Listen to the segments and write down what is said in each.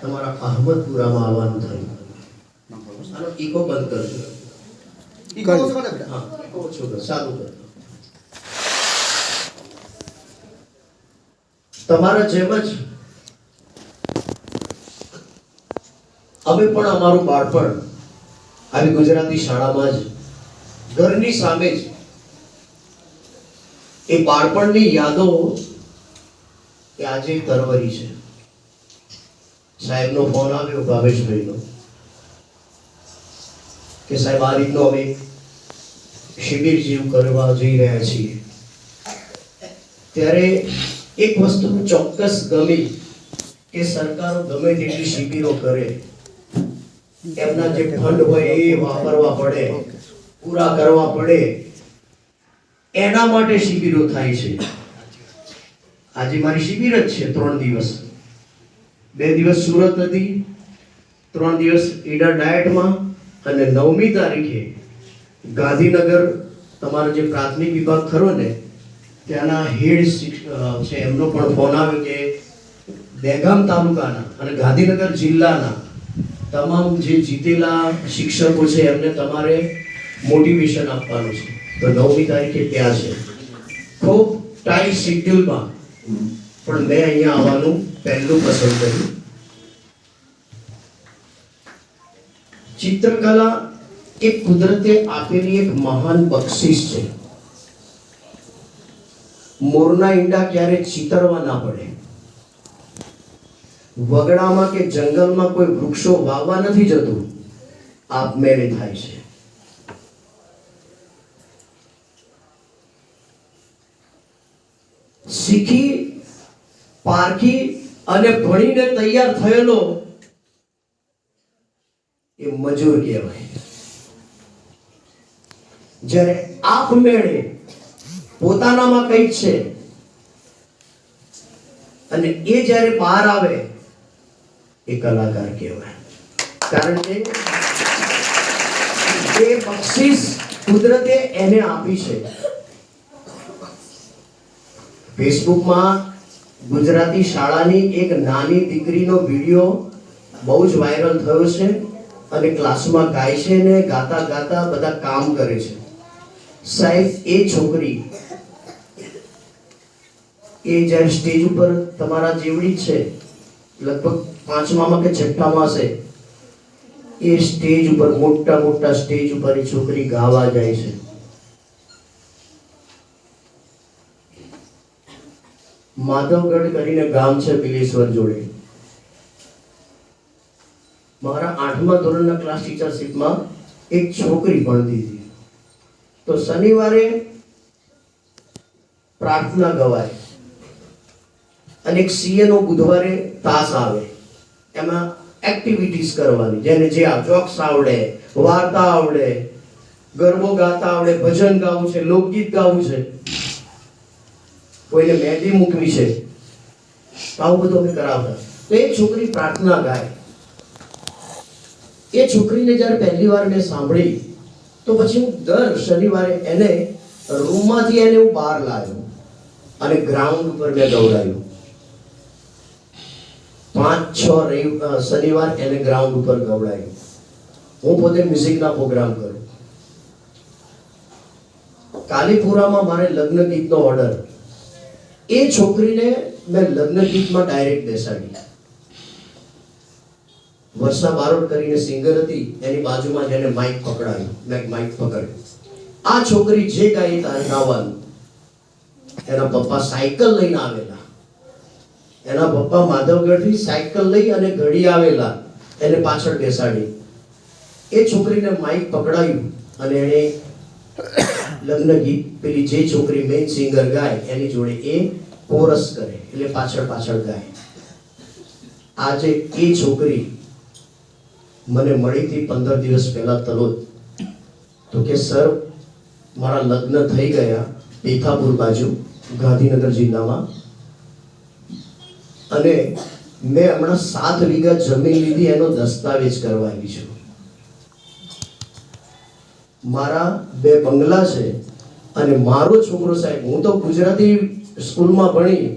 તમારા અહમદપુરામાં આવવાનું થયું. આનો ઈકો બંધ કરજો. ઈકો ઓછો કરે હા ઈકો ઓછો કર. સારું કર. તમારા જેમ જ અમે પણ અમારું બાળપણ આવી ગુજરાતી શાળામાં જ ઘરની સામે જ એ બાળપણની યાદો એ આજે તરવરી છે. સાહેબનો ફોન આવ્યો ભાવેશભાઈનો. કે સાહેબ, આ રીતનો અમે શિબિર જેવું કરવા જઈ રહ્યા છીએ. ત્યારે એક વસ્તુ ચોક્કસ ગમી કે સરકારો ગમે તેટલી શિબિરો કરે. એમના જે ફંડ હોય એ વાપરવા પડે, પૂરા કરવા પડે. એના માટે શિબિરો થાય છે. આજે મારી શિબિર જ છે ત્રણ દિવસ. બે દિવસ સુરત હતી, ત્રણ દિવસ ઈડર ડાયટમાં અને નવમી તારીખે ગાંધીનગર તમારો જે પ્રાથમિક વિભાગ ખરો ને, ત્યાંના હેડ છે, એમનો પણ ફોન આવ્યો કે દહેગામ તાલુકાના અને ગાંધીનગર જિલ્લાના તમામ જે જીતેલા શિક્ષકો છે, એમને તમારે મોટિવેશન આપવાનું છે. તો નવમી તારીખે ત્યાં છે. ખૂબ ટાઈટ શિડ્યુલમાં પણ મેં અહીંયા આવવાનું પહેલું પસંદ કર્યું. ચિત્રકલા એ કુદરતે આપેલી એક મહાન બક્ષિસ છે. મોરના ઈંડા ક્યારે ચિતરવા ના પડે. વગડામાં કે જંગલમાં કોઈ વૃક્ષો વાવવા નથી જતું આપમેળે થાય છે. શીખી, પારખી અને ભણીને તૈયાર થયેલો એ મજૂર કહેવાય. જ્યારે આપમેળે પોતાનામાં કંઈક છે, અને એ જ્યારે બહાર આવે, એ કલાકાર કહેવાય. કારણ કે એ બક્ષિસ કુદરતે એને આપી છે. ફેસબુકમાં ગુજરાતી શાળાની એક નાની દીકરીનો વીડિયો બહુ જ વાયરલ થયો છે. અને ક્લાસમાં ગાય છે ને ગાતા ગાતા બધા કામ કરે છે. સાહેબ, એ છોકરી એ જ્યારે સ્ટેજ ઉપર તમારા જેવડી છે, લગભગ પાંચમામાં કે છઠ્ઠામાં હશે, એ સ્ટેજ ઉપર, મોટા મોટા સ્ટેજ ઉપર એ છોકરી ગાવા જાય છે. માધવગઢ કરીને ગામ છે બિલેશ્વર જોડે. મારા આઠમા ધોરણના ક્લાસ ટીચરશીપમાં એક છોકરી ભણતી હતી. તો શનિવારે પ્રાર્થના ગવાય અને એક સીએનો બુધવારે તાસ આવે. એમાં એક્ટિવિટીઝ કરવાની, જેને જે આ જોક્સ આવડે, વાર્તા આવડે, ગરબો ગાતા આવડે, ભજન ગાવું છે, લોકગીત ગાવું છે. કોઈને મહેંદી મૂકવી છે. આવું બધું અમે કરાવતા. તો એ છોકરી પ્રાર્થના ગાય. એ છોકરીને જ્યારે પહેલી વાર મેં સાંભળી, તો પછી હું દર શનિવારે એને રૂમમાંથી એને હું બહાર લાવ્યો અને ગ્રાઉન્ડ ઉપર મેં દોડાયું પાંચ, છ રવિ શનિવાર એને ગ્રાઉન્ડ ઉપર ગવડાવ્યું હું પોતે મ્યુઝિકના પ્રોગ્રામ કરું કાલીપુરામાં મારે લગ્ન ગીતનો ઓર્ડર એ છોકરીને મેં લગ્ન ગીતમાં ડાયરેક્ટ બેસાડી. વર્ષા બારોટ કરીને સિંગર હતી, એની બાજુમાં જેને માઇક પકડાયું. મેં માઇક પકડ્યું. આ છોકરી જે ગાઈ તારે ગાવાનું, એના પપ્પા સાયકલ લઈને આવેલા. એના પપ્પા માધવગઢથી સાયકલ લઈ અને ઘડી આવેલા. એને પાછળ બેસાડી. એ છોકરીને માઇક પકડાયું અને એણે લગ્ન ગીત, પેલી જે છોકરી મેઇન સિંગર ગાય, એની જોડે એ કોરસ કરે, એટલે પાછળ પાછળ ગાય. આજે એ છોકરી મને મળી હતી પંદર દિવસ પહેલા તલોદ. તો કે, સર, મારા લગ્ન થઈ ગયા પેથાપુર બાજુ ગાંધીનગર જિલ્લામાં અને મેં હમણાં સાત વીઘા જમીન લીધી, એનો દસ્તાવેજ કરવા આવી છું. મારા બે બંગલા છે અને મારો છોકરો સાહેબ, હું તો ગુજરાતી સ્કૂલમાં ભણી,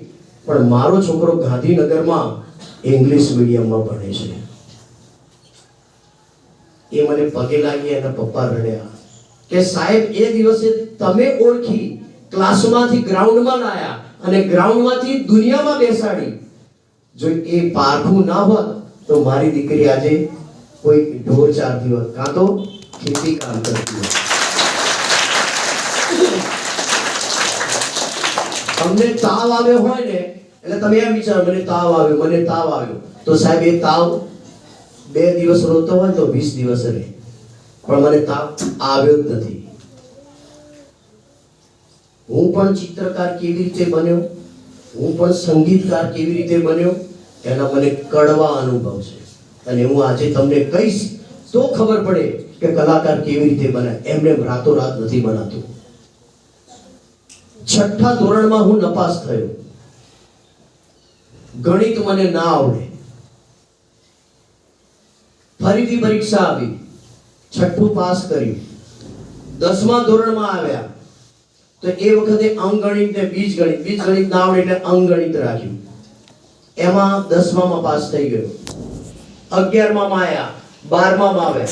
પણ મારો છોકરો ગાંધીનગરમાં ઇંગ્લિશ મીડિયમમાં ભણે છે. એ મને પગે લાગી એના પપ્પા રડ્યા કે સાહેબ, એ દિવસે તમે ઓળખી ક્લાસમાંથી ગ્રાઉન્ડમાં લાયા અને ગ્રાઉન્ડમાંથી દુનિયામાં બેસાડી. જો એ પારખું ના હોત તો મારી દીકરી આજે કોઈ ઢોર ચારતી હોત, કાં તો ખેતી કામ કરતી હોત. તમને તાવ આવ્યો હોય ને, એટલે તમે એમ વિચારો, મને તાવ આવ્યો, મને તાવ આવ્યો. તો સાહેબ, એ તાવ બે દિવસ રોતો હોય તો વીસ દિવસ રહે. પણ મને તાપ આવ્યો જ નથી. હું પણ ચિત્રકાર કેવી રીતે બન્યો? હું પણ સંગીતકાર કેવી રીતે બન્યો? એના મને કડવા અનુભવ છે. અને હું આજે તમને કહીશ, તો ખબર પડે કે કલાકાર કેવી રીતે બને. એમને રાતોરાત નથી બનાતું. છઠ્ઠા ધોરણમાં હું નપાસ થયો. ગણિત મને ના આવડે. ફરીથી પરીક્ષા આપી. છઠ્ઠું પાસ કર્યું. દસમા ધોરણમાં આવ્યા. તો એ વખતે અંગણિત ને બીજ ગણિત ના આવડે એટલે અંગણિત રાખ્યું. એમાં દસમામાં પાસ થઈ ગયો. અગિયારમાં આવ્યા. બારમામાં આવ્યા.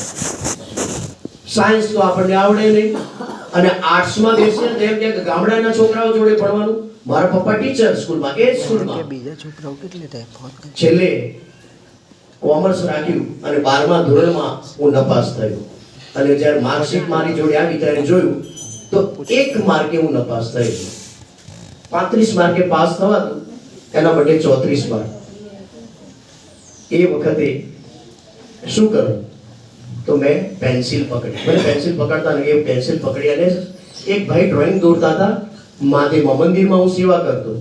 સાયન્સ તો આપણને આવડે નહીં. અને આર્ટ્સમાં બેસીને તેમ કે ગામડાના છોકરાઓ જોડે ભણવાનું. મારા પપ્પા ટીચર સ્કૂલમાં એ સ્કૂલમાં. બીજા છોકરાઓ કેટલે થાય ફોન છેલ્લે કોમર્સ રાખ્યું અને બારમા ધોરણમાં હું નપાસ થયો. અને જ્યારે માર્કશીટ મારી જોડે આવી ત્યારે જોયું, તો એક માર્કે હું નપાસ થયો. પાંત્રીસ માર્કે પાસ થવાતું એના બદલે ચોત્રીસ માર્ક. એ વખતે શું કરું? તો મેં પેન્સિલ પકડી. મને પેન્સિલ પકડતા નહીં એ પેન્સિલ પકડી અને એક ભાઈ ડ્રોઈંગ દોરતા હતા. મહાદેવમાં મંદિરમાં હું સેવા કરતો.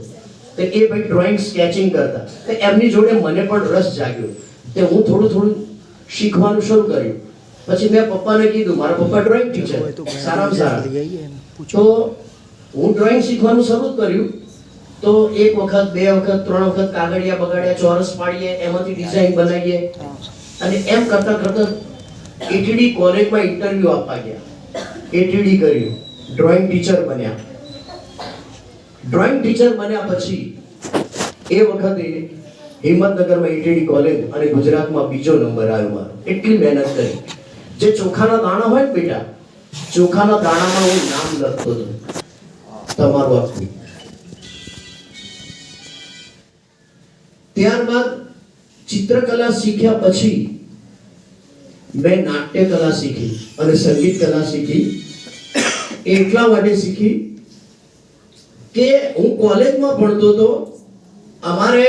તો એ ભાઈ ડ્રોઈંગ સ્કેચિંગ કરતા. તો એમની જોડે મને પણ રસ જાગ્યો. તે હું થોડું થોડું શીખવાનું શરૂ કર્યું. પછી મેં પપ્પાને કીધું મારા પપ્પા ડ્રોઈંગ ટીચર સારા. પૂછો. તો હું ડ્રોઈંગ શીખવાનું શરૂ કર્યું. તો એક વખત બે વખત ત્રણ વખત કાગળિયા બગાડ્યા ચોરસ પાડીએ એમાંથી ડિઝાઇન બનાવીએ. અને એમ કરતા કરતા એટીડી કોલેજમાં ઇન્ટરવ્યુ આપવા ગયા. એટીડી કર્યું. ડ્રોઈંગ ટીચર બન્યા. ડ્રોઈંગ ટીચર બન્યા પછી એ વખતે હિંમતનગરમાં ઈટીડી કોલેજ અને ગુજરાતમાં બીજો નંબર આવ્યો મારો. એટલી મહેનત કરી. જે ચોખાના દાણા હોય ને બેટા, ચોખાના દાણામાં હું નામ લખતો હતો. તમારું આખું ત્યારબાદ ચિત્રકલા શીખ્યા પછી મેં નાટ્ય કલા શીખી અને સંગીત કલા શીખી. એટલા માટે શીખી કે હું કોલેજમાં ભણતો હતો. અમારે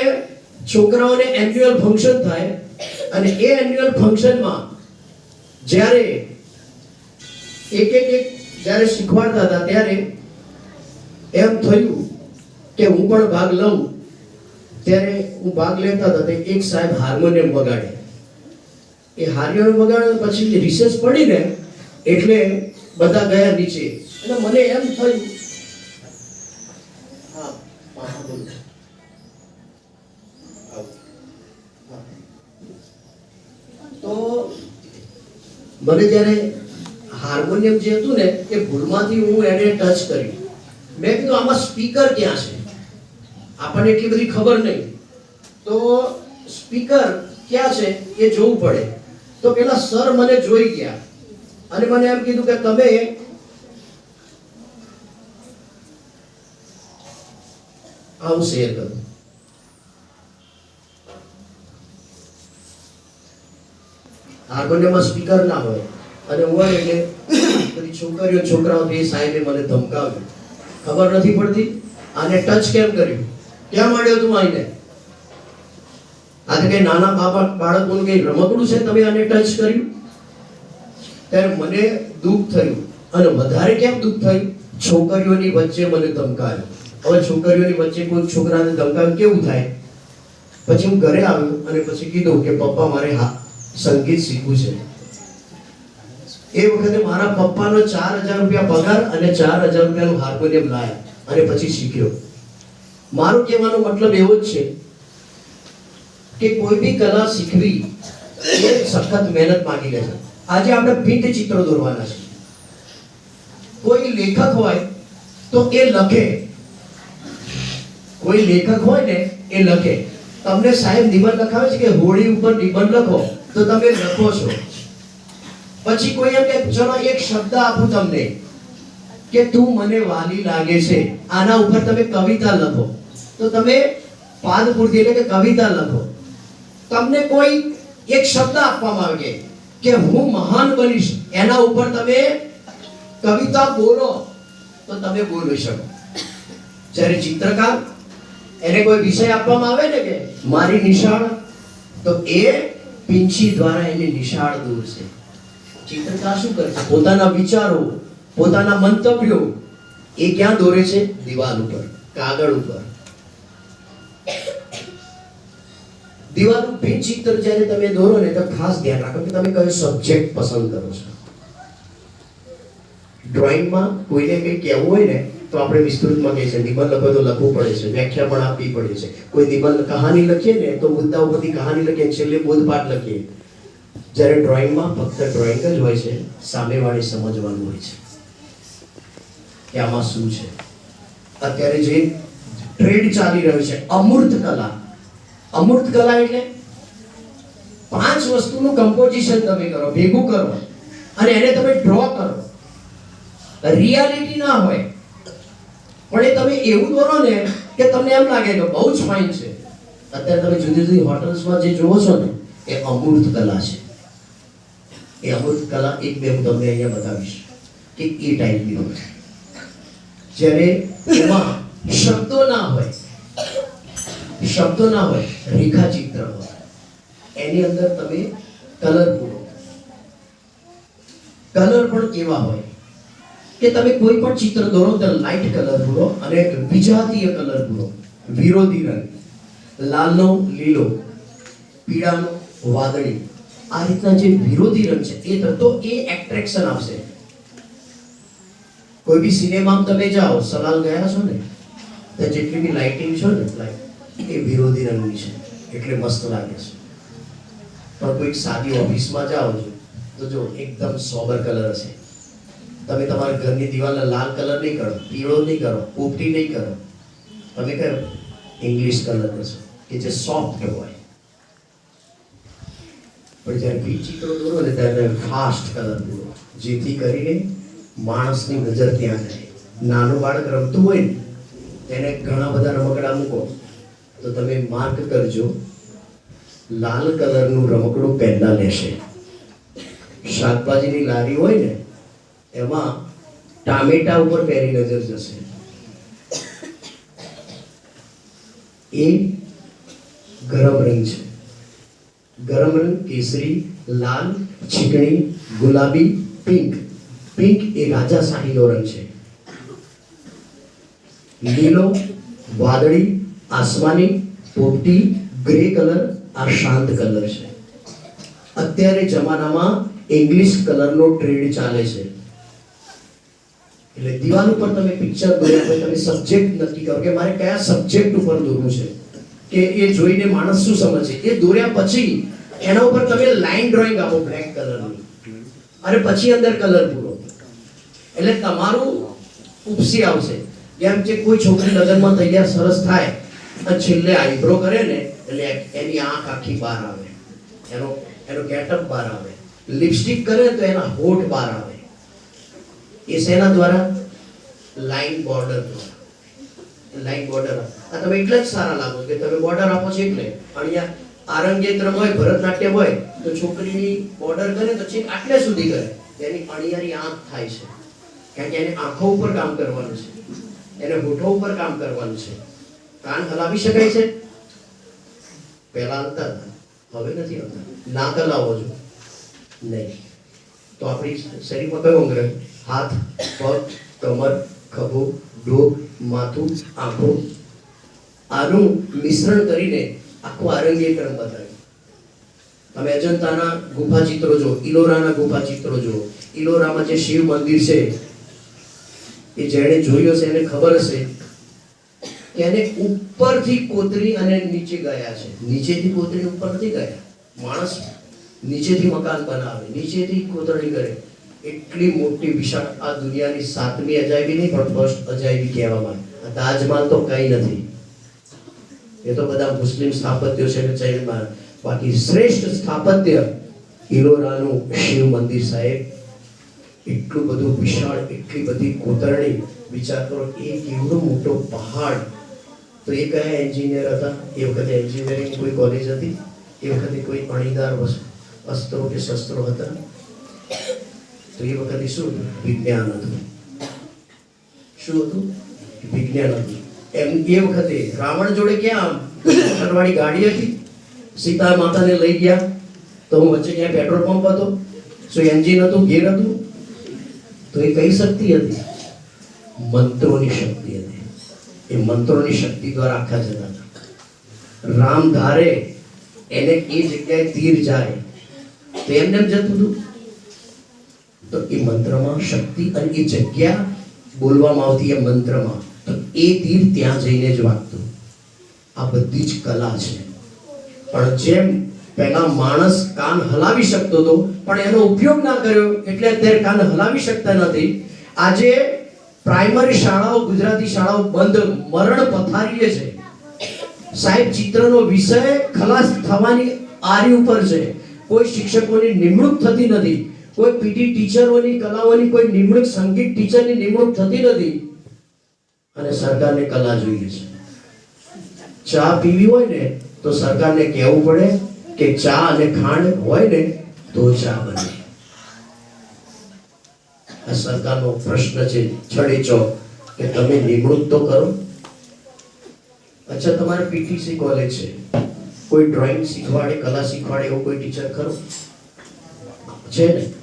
છોકરાઓને એન્યુઅલ ફંક્શન થાય અને એ એન્યુઅલ ફંક્શનમાં જ્યારે એક એક એક જ્યારે શીખવાડતા હતા ત્યારે એમ થયું કે હું પણ ભાગ લઉં, ત્યારે હું ભાગ લેતા હતા એક સાહેબ હાર્મોનિયમ વગાડે એ હાર્મોનિયમ વગાડે પછી રિસેસ પડી ને એટલે બધા ગયા નીચે એટલે મને એમ થયું, હા. તો મને જ્યારે હાર્મોનિયમ જે હતું ને, એ ભૂલમાંથી હું એને ટચ કર્યું. મેં કીધું, આમાં સ્પીકર ક્યાં છે? આપણને એટલી બધી ખબર નહીં. તો સ્પીકર ક્યાં છે એ જોવું પડે. તો પેલા સર મને જોઈ ગયા અને મને એમ કીધું કે, તમે આવું શેર કરો. હાર્મોનિયમમાં સ્પીકર ના હોય. અને હોય એટલે બધી છોકરીઓ છોકરાઓ એ સાહેબે મને ધમકાવ્યું. ખબર નથી પડતી? આને ટચ કેમ કર્યું? ક્યાં મળ્યો તું આઈને? આ કઈ નાના બાપા બાળકોનું કઈ રમકડું છે તમે આને ટચ કર્યું? ત્યારે મને દુઃખ થયું. અને વધારે કેમ દુઃખ થયું? છોકરીઓની વચ્ચે મને ધમકાયો. હવે છોકરીઓની વચ્ચે કોઈ છોકરાને ધમકાવ્યું કેવું થાય? પછી હું ઘરે આવ્યો અને પછી કીધું કે પપ્પા મારે હા સંગીત શીખવું છે. એ વખતે મારા પપ્પાનો ચાર હજાર રૂપિયા પગાર અને ચાર હજાર રૂપિયાનું હાર્મોનિયમ લાય અને પછી શીખ્યો. મારું કહેવાનો મતલબ એવો જ છે કે કોઈ બી કલા શીખવી એ સખત મહેનત માંગી લે છે આજે આપણે ભીંત ચિત્રો દોરવાના છે. કોઈ લેખક હોય તો એ લખે. કોઈ લેખક હોય ને એ લખે. તમને સાહેબ નિબંધ લખાવે છે કે હોળી ઉપર નિબંધ લખો? તો તમે લખો છો. પછી કોઈ એમ કે, ચલો એક શબ્દ આપું તમને, કે તું મને વાલી લાગે છે. આના ઉપર તમે કવિતા લખો. તો તમે પાદ પૂરતી એટલે કે કવિતા લખો. તમને કોઈ એક શબ્દ આપવામાં આવે કે કે હું મહાન બનીશ. એના ઉપર તમે કવિતા બોલો, તો તમે બોલી શકો. જ્યારે ચિત્રકાર, એને કોઈ વિષય આપવામાં આવે ને કે, મારી નિશાળ, તો એ પિંછી દ્વારા એની નિશાળ દૂર છે. ચિત્રકાર શું કરે છે? પોતાના વિચારો, પોતાના મંતવ્યો, એ ક્યાં દોરે છે? દિવાલ ઉપર, કાગળ ઉપર. દિવાલનું ભીન ચિત્ર જ્યારે તમે દોરો ને તો ખાસ ધ્યાન રાખો કે તમે કયો સબ્જેક્ટ પસંદ કરો છો. ડ્રોઈંગમાં કોઈને કંઈ કહેવું હોય ને તો આપણે વિસ્તૃતમાં કહીએ છીએ, નિબંધ લખો તો લખવું પડે છે, વ્યાખ્યા પણ આપવી પડે છે. કોઈ નિબંધ કહાની લખીએ ને તો મુદ્દા ઉપરથી કહાની લખીએ, છેલ્લે બોધપાઠ લખીએ. જ્યારે ડ્રોઈંગમાં ફક્ત ડ્રોઈંગ જ હોય છે, સામેવાળી સમજવાનું હોય છે. કે આમાં શું છે? અત્યારે જે ટ્રેડ ચાલી રહ્યો છે, અમૂર્ત કલા. અમૂર્ત કલા એટલે પાંચ વસ્તુનું કમ્પોઝિશન તમે કરો, ભેગું કરો, અને એને તમે ડ્રો કરો. રિયાલિટી ના હોય પણ એ તમે એવું દોરો ને કે તમને એમ લાગે કે બહુ જ ફાઇન છે. અત્યારે તમે જુદી જુદી હોટલ્સમાં જે જોવો છો ને, એ અમૂર્ત કલા છે. એ અમૃત કલા એક બે હું તમને અહીંયા બતાવીશ કે એ ટાઈપની હોય. જ્યારે એમાં શબ્દો ના હોય, શબ્દો ના હોય, રેખાચિત્ર હોય, એની અંદર તમે કલર પૂરો કલર પણ કેવા હોય? કે તમે કોઈ પણ ચિત્ર દોરો તો લાઇટ કલર પૂરો અને વિજાતીય કલર પૂરો વિરોધી રંગ. લાલનો, લીલો, પીળાનો, વાદળી. આ રીતના જે વિરોધી રંગ છે, એ તો એ એટ્રેક્શન આપશે. કોઈ બી સિનેમામાં તમે જાઓ, સલાલ ગયા છો ને, તો જેટલી બી લાઇટિંગ છે ને લાઇટ એ વિરોધી રંગની છે. એટલે મસ્ત લાગે છે. પણ કોઈક સાદી ઓફિસમાં જાઓ છો, તો જો એકદમ સોબર કલર હશે. તમે તમારા ઘરની દિવાલને લાલ કલર નહીં કરો, પીળો નહીં કરો પોપટી નહીં કરો. તમે કયો? ઇંગ્લિશ કલર કરશો, કે જે સોફ્ટ હોય. પણ જ્યારે બી ચિત્રો દોરો ને ત્યારે ફાસ્ટ કલર દોરો. જેથી કરીને માણસની નજર ત્યાં જાય. નાનું બાળક રમતું હોય ને, તેને ઘણા બધા રમકડા મૂકો. તો તમે માર્ક કરજો, લાલ કલરનું રમકડું પહેલાં લેશે. શાકભાજીની લારી હોય ને એમાં ટામેટા ઉપર પહેરી નજર જશે. એ ગરમ રંગ છે. ગરમ રંગ કેસરી, લાલ, ચીકણી, ગુલાબી, પિંક. પિંક એ રાજાશાહીનો રંગ છે. લીલો, વાદળી, આસમાની, પોપટી, ગ્રે કલર, આ શાંત કલર છે. અત્યારે જમાનામાં ઇંગ્લિશ કલરનો ટ્રેન્ડ ચાલે છે. એટલે દિવાલ ઉપર તમે પિક્ચર દોરો પછી તમે સબ્જેક્ટ નક્કી કરો કે મારે કયા સબ્જેક્ટ ઉપર દોરવું છે? કે એ જોઈને માણસ શું સમજે? એ દોર્યા પછી એના ઉપર તમે લાઈન ડ્રોઈંગ આપો બ્લેક કલરની અને પછી અંદર કલર પૂરો. એટલે તમારું ઉપસી આવશે. જેમ કે કોઈ છોકરી લગ્નમાં તૈયાર સરસ થાય, અને છેલ્લે આઈબ્રો કરે ને, એટલે એની આંખ આખી બહાર આવે. એનો એનો ગેટઅપ બહાર આવે. લિપસ્ટિક કરે તો એના હોઠ બહાર આવે. એ શેના દ્વારા? લાઈન બોર્ડર દ્વારા. લાઈન બોર્ડર આ તમે એટલા જ સારા લાગો કે તમે બોર્ડર આપો છો એટલે. અહીંયા આરંગેત્રમ હોય, ભરતનાટ્યમ હોય, તો છોકરીની બોર્ડર કરે તો છેક આટલે સુધી કરે. તેની અણિયારી આંખ થાય છે. કારણ કે એને આંખો ઉપર કામ કરવાનું છે. એને હોઠો ઉપર કામ કરવાનું છે. કાન હલાવી શકાય છે? પહેલા હતા. હવે નથી આવતા ના હલાવો છો? નહીં. તો આપણી શરીરમાં કયો અંગ રહે? હાથ, પગ, કમર, ખભો, ડોક, માથું, આંખો. આનું મિશ્રણ કરીને આખું ક્રમ બતાવ્યું. તમે અજંતાના ગુફા ચિત્રો જો ઇલોરાના ગુફા ચિત્રો જો ઇલોરામાં જે શિવ મંદિર છે, એ જેણે જોયું છે એને ખબર હશે કે એને ઉપરથી કોતરી અને નીચે ગયા છે. નીચેથી કોતરી ઉપરથી ગયા. માણસ નીચેથી મકાન બનાવે, નીચેથી કોતરણી કરે. એટલી મોટી વિશાળ આ દુનિયાની સાતમી અજાયબી નહીં, પણ ફર્સ્ટ અજાયબી કહેવામાં. આ તાજમહાલ તો કઈ નથી. એ તો બધા મુસ્લિમ સ્થાપત્યો છે કે ચૈનમાં. બાકી શ્રેષ્ઠ સ્થાપત્ય ઇલોરાનું શિવ મંદિર સાહેબ. એટલું બધું વિશાળ, એટલી બધી કોતરણી. વિચાર કરો એ કેવડો મોટો પહાડ. તો એ કયા એન્જિનિયર હતા? એ વખતે એન્જિનિયરિંગ કોઈ કોલેજ હતી? એ વખતે કોઈ અણીદાર વસ્તુ અસ્ત્રો કે શસ્ત્રો હતા? તો એ વખતે શું? વિજ્ઞાન હતું. શું હતું? વિજ્ઞાન હતું. એમ એ વખતે રાવણ જોડે ક્યાં? મોટરવાળી ગાડી હતી. સીતા માતાને લઈ ગયા. તો હું વચ્ચે ક્યાં પેટ્રોલ પંપ હતો. શું એન્જિન હતું? ગેર હતું? તો એ કઈ શક્તિ હતી? મંત્રોની શક્તિ હતી. એ મંત્રોની શક્તિ દ્વારા આખા જતા હતા રામ ધારે, એને એ જગ્યાએ તીર જાય. તો એમને એમ જતું હતું તો એ મંત્રમાં શક્તિ અને એ જગ્યા બોલવામાં આવતી એ મંત્રમાં. તો એ તીર ત્યાં જઈને જ વાગતું. આ બધી જ કલા છે. પણ જેમ પહેલા માણસ કાન હલાવી શકતો હતો, પણ એનો ઉપયોગ ના કર્યો, એટલે અત્યારે કાન હલાવી શકતા નથી. આજે પ્રાઇમરી શાળાઓ, ગુજરાતી શાળાઓ બંધ મરણ પથારીએ છે. સાહેબ, ચિત્રનો વિષય ખલાસ થવાની આરી ઉપર છે. કોઈ શિક્ષકોની નિમણૂક થતી નથી. કોઈ પીટી ટીચરોની કલાઓની કોઈ નિમણૂક સંગીત ટીચરની નિમણૂક થતી નથી. અને સરકારને કલા જોઈએ છે. ચા પીવી હોય ને તો સરકારને કહેવું પડે કે ચા અને ખાંડ હોય ને તો ચા બને. આ સરકારનો પ્રશ્ન છે છડે ચોક કે તમે નિમણૂક તો કરો. અચ્છા, તમારે પીટીસી કોલેજ છે. કોઈ ડ્રોઈંગ શીખવાડે, કલા શીખવાડે એવો કોઈ ટીચર ખરો? છે ને?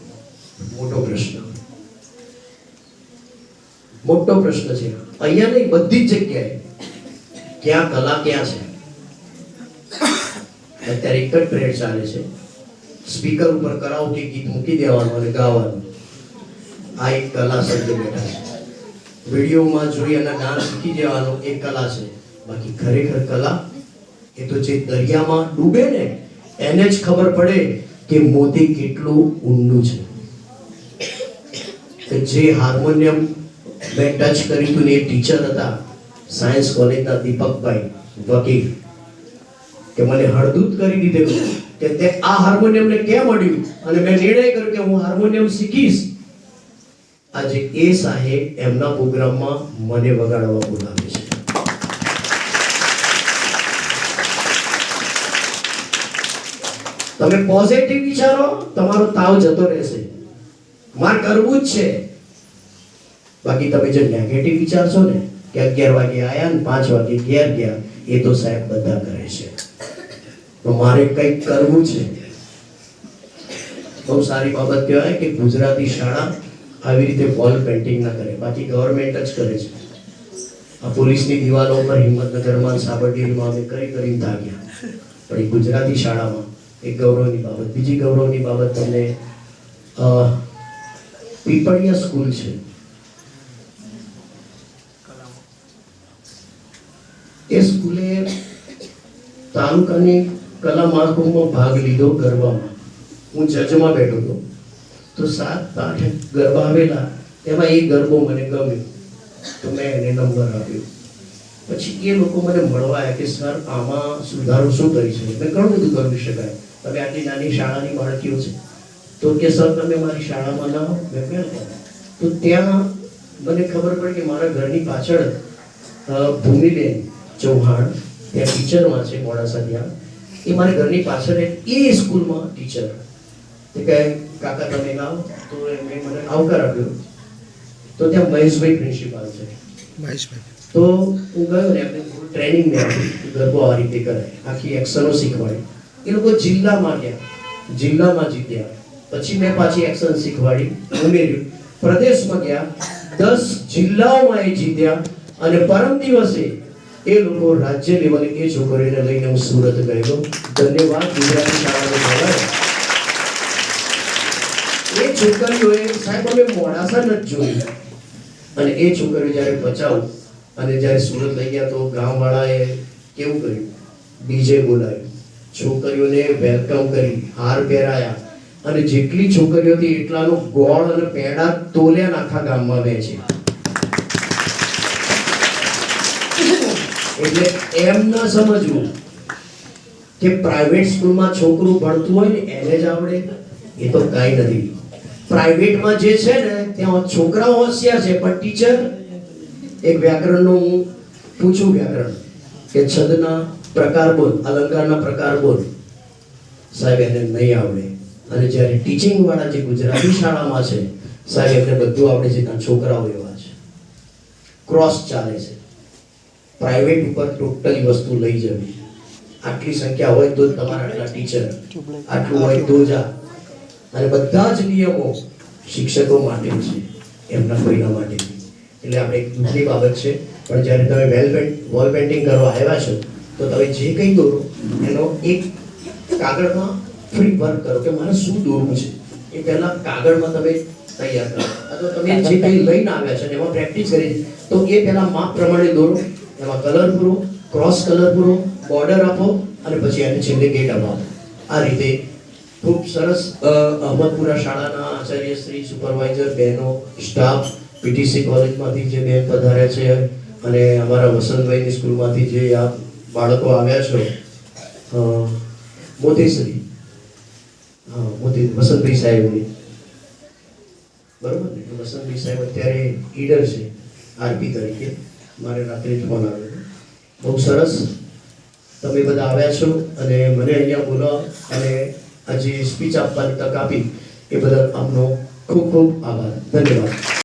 મોટો પ્રશ્ન. મોટો પ્રશ્ન છે. અહીંયા નહીં, બધી જ જગ્યાએ. ક્યાં કલા ક્યાં છે? અત્યારે એક જ ટ્રેડ ચાલે છે. સ્પીકર ઉપર કરાઓકે ગીત મૂકી દેવાનું અને ગાવાનું. આ એક કલા શબ્દ બેઠા છે. વિડીયોમાં જોઈ અને ડાન્સ શીખી જવાનો એક કલા છે. બાકી ખરેખર કલા એ તો જે દરિયામાં ડૂબે ને, એને જ ખબર પડે કે મોતી કેટલું ઊંડું છે. કે જે હાર્મોનિયમ મેં ટચ કર્યું હતું એ ટીચર હતા સાયન્સ કોલેજના દીપકભાઈ વકીલ, કે મને હળદૂત કરી દીધેલું કે તે આ હાર્મોનિયમને કેમ મળ્યું અને મેં નિર્ણય કર્યો કે હું હાર્મોનિયમ શીખીશ. આજે એ સાહેબ એમના પ્રોગ્રામમાં મને વગાડવા બોલાવે છે. તમે પોઝિટિવ વિચારો, તમારો તાવ જતો રહેશે. માર કરવું જ છે. બાકી તમે જે નેગેટિવ વિચારશો ને કે અગિયાર વાગે આયા ને પાંચ વાગે ઘેર ગયા, એ તો સાહેબ બધા કરે છે. તો મારે કંઈક કરવું છે. બહુ સારી બાબત કહેવાય કે ગુજરાતી શાળા આવી રીતે વોલ પેઇન્ટિંગ ના કરે. બાકી ગવર્મેન્ટ જ કરે છે. આ પોલીસની દિવાલો પર હિંમતનગરમાં સાબરડેરીમાં અમે કરી કરીને થાક્યા પણ એ ગુજરાતી શાળામાં એક ગૌરવની બાબત. બીજી ગૌરવની બાબત તમને પીપળિયા સ્કૂલ છે. એ સ્કૂલે તાલુકાની કલા મહાકુંભમાં ભાગ લીધો ગરબામાં. હું જજમાં બેઠો હતો. તો સાત આઠ ગરબા આવેલા. એમાં એ ગરબો મને ગમ્યો. તો મેં એને નંબર આપ્યો. પછી એ લોકો મને મળવા આવ્યા કે, સર, આમાં સુધારો શું કરી શકે? મેં ઘણું બધું કરી શકાય. તમે આટલી નાની શાળાની બાળકીઓ છે. તો કે સર તમે મારી શાળામાં લાવો. મેં કહ્યું તો ત્યાં મને ખબર પડી કે મારા ઘરની પાછળ ભૂમિબેન ચૌહાણ ત્યાં ટીચરમાં છે મોડાસા ત્યાં એ મારા ઘરની પાછળ એ સ્કૂલમાં ટીચર. તે કહે કાકા તમે લાવો. તો એમણે મને આવકાર આપ્યો. તો ત્યાં મહેશભાઈ પ્રિન્સિપાલ છે. મહેશભાઈ. તો હું ગયો ને એમને ટ્રેનિંગ મેં આપી ગરબો આ રીતે કરે આખી એક્શનો શીખવાડે. એ લોકો જિલ્લામાં ગયા જિલ્લામાં જીત્યા. પછી મેં પાછી એક્શન શીખવાડી ઉમેર્યું પ્રદેશમાં ગયા, દસ જિલ્લાઓમાં એ જીત્યા અને પરમ દિવસે એ લોકો રાજ્ય લેવલે એ છોકરીને લઈને હું સુરત ગયેલો. ધન્યવાદ, ગુજરાતી શાળાને મળ્યા એ છોકરીઓએ, સાહેબ, અમે મોડાસા નથી જોઈ અને એ છોકરીઓ જ્યારે બચાવ અને જ્યારે સુરત લઈ ગયા તો ગામવાળાએ કેવું કર્યું? ડીજે બોલાવ્યું. છોકરીઓને વેલકમ કરી, હાર પહેરાયા. અને જેટલી છોકરીઓ હતી એટલાનો ગોળ અને પેડા તોલ્યા આખા ગામમાં વેચે એટલે એમ ન સમજવું કે પ્રાઇવેટ સ્કૂલમાં છોકરું ભણતું હોય ને, એને જ આવડે. એ તો કાંઈ નથી. પ્રાઇવેટમાં જે છે ને, ત્યાં છોકરાઓ હોશિયાર છે, પણ ટીચર એક વ્યાકરણનું હું પૂછું વ્યાકરણ કે છદના પ્રકાર બોલ, અલંકારના પ્રકાર બોલ. સાહેબ, એને નહીં આવડે. અને જ્યારે ટીચિંગ વાળા જે ગુજરાતી શાળામાં છે, સાહેબ, એમને બધું આવડે છે ત્યાં છોકરાઓ એવા છે. ક્રોસ ચાલે છે. પ્રાઇવેટ ઉપર ટોટલી વસ્તુ લઈ જવી. આટલી સંખ્યા હોય તો જ તમારા આટલા ટીચર આટલું હોય તો જ અને બધા જ નિયમો શિક્ષકો માટે છે, એમના કોઈના માટે. એટલે આપણે એક દુઃખની બાબત છે, પણ જ્યારે તમે વેલ પેન્ટ વોલ પેઇન્ટિંગ કરવા આવ્યા છો, તો તમે જે કંઈ દોરો, એનો એક કાગળમાં ફ્રી વર્ક કરો કે મારે શું દોરવું છે? એ પહેલા કાગળમાં તમે તૈયાર કરો. અથવા તમે જે કંઈ લઈને આવ્યા છો એમાં પ્રેક્ટિસ કરી તો એ પહેલા માપ પ્રમાણે દોરો. એમાં કલર પૂરો ક્રોસ કલર પૂરો બોર્ડર આપો અને પછી એને છેલ્લે ગેટ અપાવો આ રીતે ખૂબ સરસ અહમદપુરા શાળાના આચાર્ય શ્રી સુપરવાઇઝર બહેનો સ્ટાફ પીટીસી કોલેજમાંથી જે બેન પધાર્યા છે અને અમારા વસંતભાઈની સ્કૂલમાંથી જે આ બાળકો આવ્યા છો મોતીશ્રી મોતી વસંતભાઈ સાહેબની બરોબર ને? વસંતભાઈ સાહેબ અત્યારે ઈડર છે, આરપી તરીકે. મારે રાત્રે જ ફોન આવ્યો બહુ સરસ. તમે બધા આવ્યા છો અને મને અહીંયા બોલાવા અને આજે સ્પીચ આપવાની તક આપી, એ બદલ આપનો ખૂબ ખૂબ આભાર. ધન્યવાદ.